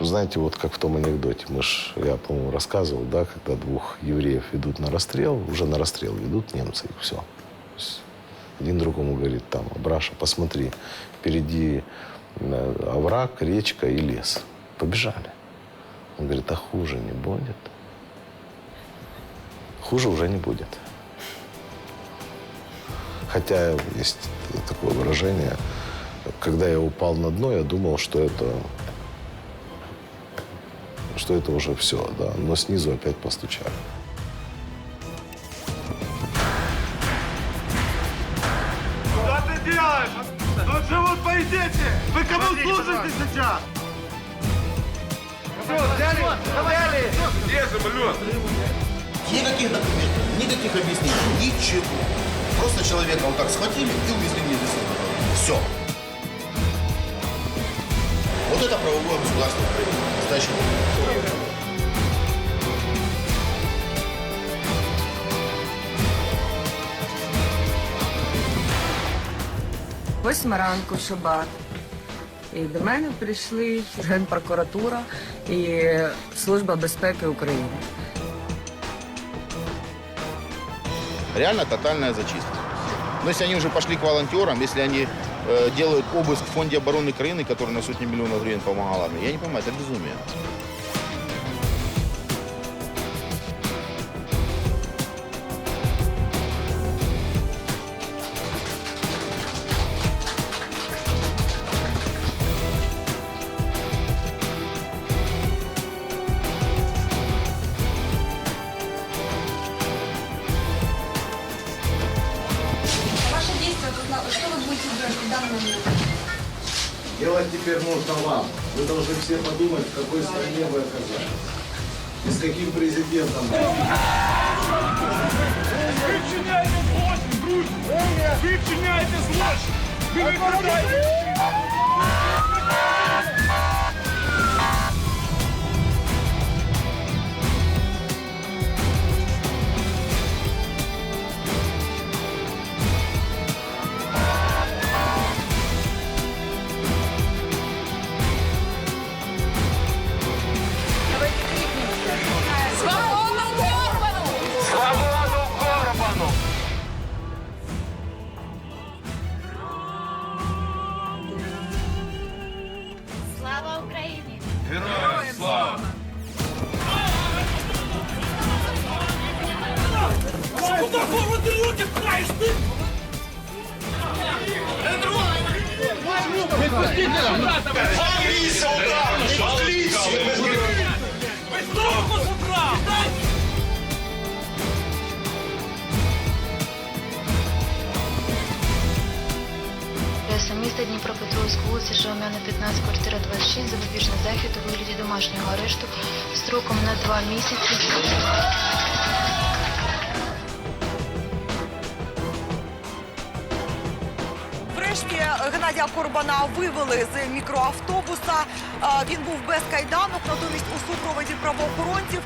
Знаете, вот как в том анекдоте, мы ж, я, по-моему, рассказывал, да, когда двух евреев ведут на расстрел, уже на расстрел ведут немцы, и все. Один другому говорит, там, Браша, посмотри, впереди э, овраг, речка и лес. Побежали. Он говорит, а хуже не будет? Хуже уже не будет. Хотя есть такое выражение, когда я упал на дно, я думал, что это, что это уже все, да, но снизу опять постучали. Что ты делаешь? Тут живут мои дети! Вы кому служите сейчас? Все, взяли? Взяли! Где самолет? Никаких документов, никаких объяснений, ничего. Просто человека вот так схватили и увезли в неизвестность. Все. Вот это правовое государство Украины. Настоящее. Восьма ранку в шабат. І до мене прийшли Генпрокуратура і Служба безпеки України. Реально тотальная зачистка. Но если они уже пошли к волонтерам, если они э, делают обыск в фонде обороны Украины, который на сотни миллионов гривен помогал армии, я не понимаю, это безумие. на- что вы будете делать в данный момент? Делать теперь нужно вам. Вы должны все подумать, в какой стране вы оказались. И с каким президентом. Ви вчиняєте злочин, друзі! Ви вчиняєте злочин! Ви викрадаєте! Героям слава! Куда голову ти руки пхаєш ти? Ви знову забрав! Преса міста Дніпропетровськ, вулиця Шаумяна, 15, квартира 26, запобіжний захід у вигляді домашнього арешту строком на два місяці. Врешті Геннадія Корбана вивели з мікроавтобуса. Він був без кайданок, натомість у супроводі правоохоронців.